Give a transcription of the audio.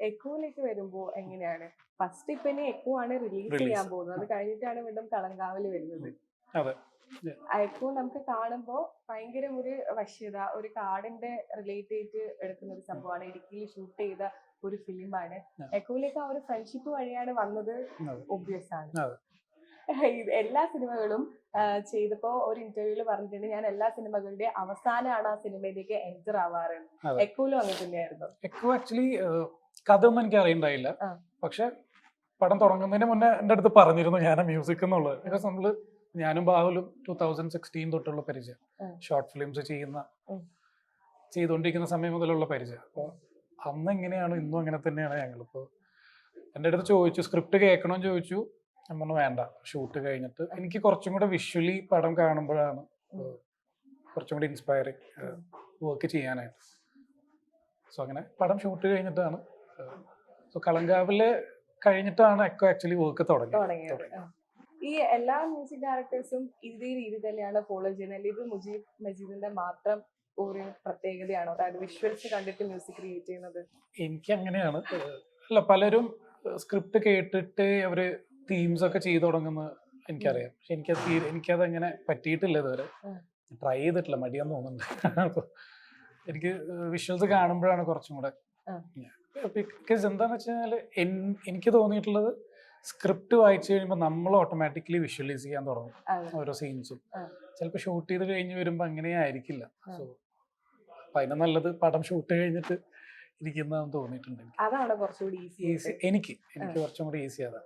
എക്കോയിലേക്ക് വരുമ്പോ എങ്ങനെയാണ്? ഫസ്റ്റ് ഇപ്പൊ ഇനി എക്കോ ആണ് റിലീസ് ചെയ്യാൻ പോകുന്നത്. അത് കഴിഞ്ഞിട്ടാണ് വീണ്ടും കളങ്കാവൽ വരുന്നത്. എക്കോ നമുക്ക് കാണുമ്പോ ഭയങ്കര ഒരു വശ്യത ഒരു കാടിന്റെ റിലേറ്റ് ചെയ്ത് എടുക്കുന്ന ഒരു സംഭവമാണ്. ഇടുക്കിയിൽ ഷൂട്ട് ചെയ്ത ഒരു ഫിലിമാണ്. എക്കോയിലേക്ക് ആ. ഒരു ഫ്രണ്ട്ഷിപ്പ് വഴിയാണ് വന്നത്. ഒബ്വിയസ് ആണ്. എല്ലാ സിനിമകളും ചെയ്തപ്പോ ഒരു ഇന്റർവ്യൂൽ പറഞ്ഞിട്ടുണ്ട്. ഞാൻ എല്ലാ സിനിമകളുടെ അവസാനമാണ് ആ സിനിമയിലേക്ക് എന്റർ ആവാറ് എക്കോലും അങ്ങനെ തന്നെയായിരുന്നു എക്കോ ആക്ച്വലി കഥ ഒന്നും എനിക്ക് അറിയണ്ടായില്ല. പക്ഷെ പടം തുടങ്ങുന്നതിന് മുന്നേ എന്റെ അടുത്ത് പറഞ്ഞിരുന്നു ഞാൻ മ്യൂസിക് എന്നുള്ളത്. ബിക്കോസ് നമ്മൾ ഞാനും ബാഹുലും ടൂ തൗസൻഡ് സിക്സ്റ്റീൻ തൊട്ടുള്ള പരിചയം. ഷോർട്ട് ഫിലിംസ് ചെയ്യുന്ന. ചെയ്തുകൊണ്ടിരിക്കുന്ന സമയം മുതലുള്ള പരിചയം. അപ്പോൾ അന്ന് എങ്ങനെയാണ് ഇന്നും അങ്ങനെ തന്നെയാണ് ഞങ്ങളിപ്പോൾ എന്റെ അടുത്ത് ചോദിച്ചു സ്ക്രിപ്റ്റ് കേൾക്കണമെന്ന് ചോദിച്ചു. ഞാൻ പറഞ്ഞു വേണ്ട ഷൂട്ട് കഴിഞ്ഞിട്ട്. എനിക്ക് കുറച്ചും കൂടെ വിഷ്വലി പടം കാണുമ്പോഴാണ്. കുറച്ചും കൂടി ഇൻസ്പയറിങ് വർക്ക് ചെയ്യാനായിട്ട്. സോ അങ്ങനെ പടം ഷൂട്ട് കഴിഞ്ഞിട്ടാണ് സോ കളങ്കാവിൽ കഴിഞ്ഞിട്ടാണ് എക്കോ ആക്ച്വലി വർക്ക് തുടങ്ങിയത്. തുടങ്ങിയത്. ഈ എല്ലാ മ്യൂസിക് ഡയറക്ടേഴ്സും ഇതേ രീതി തന്നെയാണ് ഫോളോ ചെയ്യുന്നത്. അല്ലെങ്കിൽ ഇത് മുജീബ് മജീദിന്റെ മാത്രം ഒരു പ്രത്യേകതയാണോ? അതായത് വിഷ്വൽസ് കണ്ടിട്ട് മ്യൂസിക് ക്രിയേറ്റ് ചെയ്യുന്നത്? എനിക്ക് അങ്ങനെയാണ് അല്ല പലരും സ്ക്രിപ്റ്റ് കേട്ടിട്ട് അവർ തീംസ് ഒക്കെ ചെയ്തു തുടങ്ങുന്നത് എനിക്കറിയാം. പക്ഷെ എനിക്ക് തീരെ എനിക്കത് അങ്ങനെ പറ്റിയിട്ടില്ല ഇതുവരെ. ട്രൈ ചെയ്തിട്ടില്ല മടിയാന്ന് തോന്നുന്നുണ്ട്. എനിക്ക് വിഷ്വൽസ് കാണുമ്പോഴാണ് കുറച്ചും കൂടെ. ബിക്കോസ് എന്താന്ന് വെച്ചാൽ എനിക്ക് തോന്നിയിട്ടുള്ളത് സ്ക്രിപ്റ്റ് വായിച്ചു കഴിയുമ്പോൾ നമ്മൾ ഓട്ടോമാറ്റിക്കലി വിഷ്വലൈസ് ചെയ്യാൻ തുടങ്ങും. ഓരോ സീൻസും. ചിലപ്പോൾ ഷൂട്ട് ചെയ്ത് കഴിഞ്ഞ് വരുമ്പോൾ അങ്ങനെ ആയിരിക്കില്ല. സോ അപ്പൊ അതിന് നല്ലത് പടം ഷൂട്ട് കഴിഞ്ഞിട്ട് ഇരിക്കുന്നതെന്ന് തോന്നിയിട്ടുണ്ട് എനിക്ക്. അതാണ് കുറച്ചുകൂടി ഈസി എനിക്ക് എനിക്ക് കുറച്ചും കൂടി ഈസി അതാ